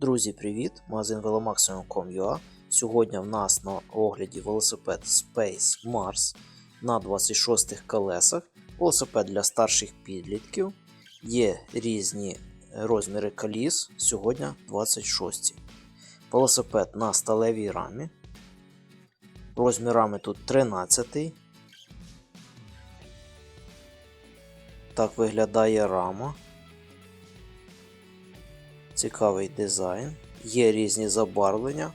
Друзі, привіт! Магазин velomaximum.com.ua Сьогодні в нас на огляді велосипед Space Mars на 26 колесах. Велосипед для старших підлітків. Є різні розміри коліс. Сьогодні 26. Велосипед на сталевій рамі. Розмір рами тут 13. Так виглядає рама. Цікавий дизайн. Є різні забарвлення.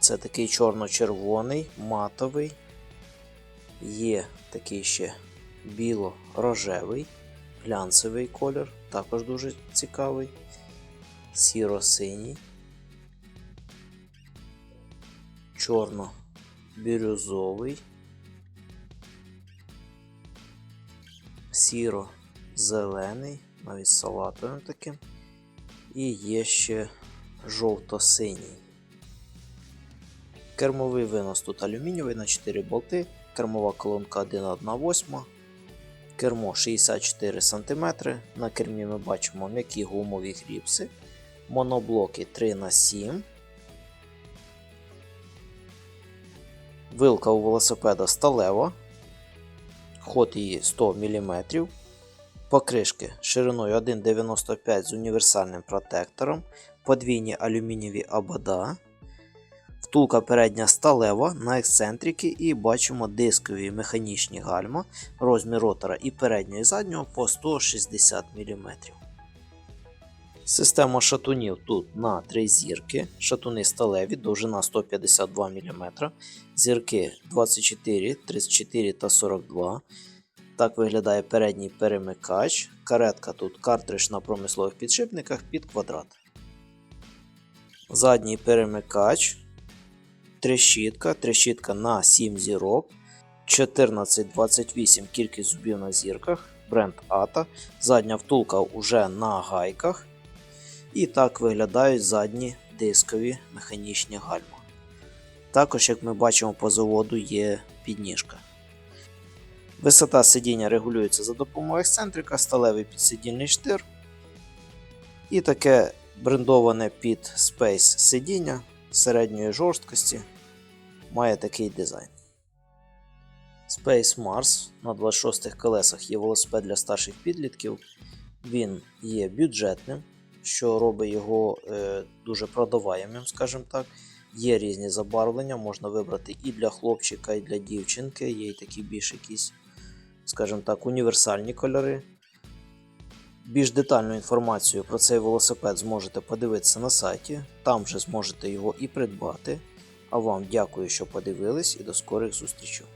Це такий чорно-червоний, матовий. Є такий ще біло-рожевий, глянцевий колір, також дуже цікавий. Сіро-синій. Чорно-бірюзовий. Сіро-зелений, навіть салатовим таким. І є ще жовто-синій. Кермовий винос тут алюмінієвий на 4 болти, кермова колонка 1,18, кермо 64 см. На кермі ми бачимо м'які гумові гріпси, моноблоки 3х7. Вилка у велосипеда сталева, ход її 100 мм. Покришки шириною 1,95 з універсальним протектором, подвійні алюмінієві обода, втулка передня сталева на ексцентрики і бачимо дискові механічні гальма, розмір ротора і переднього і заднього по 160 мм. Система шатунів тут на 3 зірки, шатуни сталеві, довжина 152 мм, зірки 24, 34 та 42 так виглядає передній перемикач. Каретка тут картридж на промислових підшипниках під квадрат. Задній перемикач. Трещітка. Трещітка на 7 зірок. 14-28 кількість зубів на зірках. Бренд ATA. Задня втулка уже на гайках. І так виглядають задні дискові механічні гальма. Також, як ми бачимо, по заводу є підніжка. Висота сидіння регулюється за допомогою ексцентрика, сталевий підсидільний штир. І таке брендоване під Space сидіння середньої жорсткості має такий дизайн. Space Mars на 26 колесах є велосипед для старших підлітків. Він є бюджетним, що робить його е, дуже продаваємим, скажімо так. Є різні забарвлення, можна вибрати і для хлопчика, і для дівчинки, є і такі більш якісь скажімо так, універсальні кольори. Більш детальну інформацію про цей велосипед зможете подивитися на сайті, там вже зможете його і придбати. А вам дякую, що подивились, і до скорих зустрічей.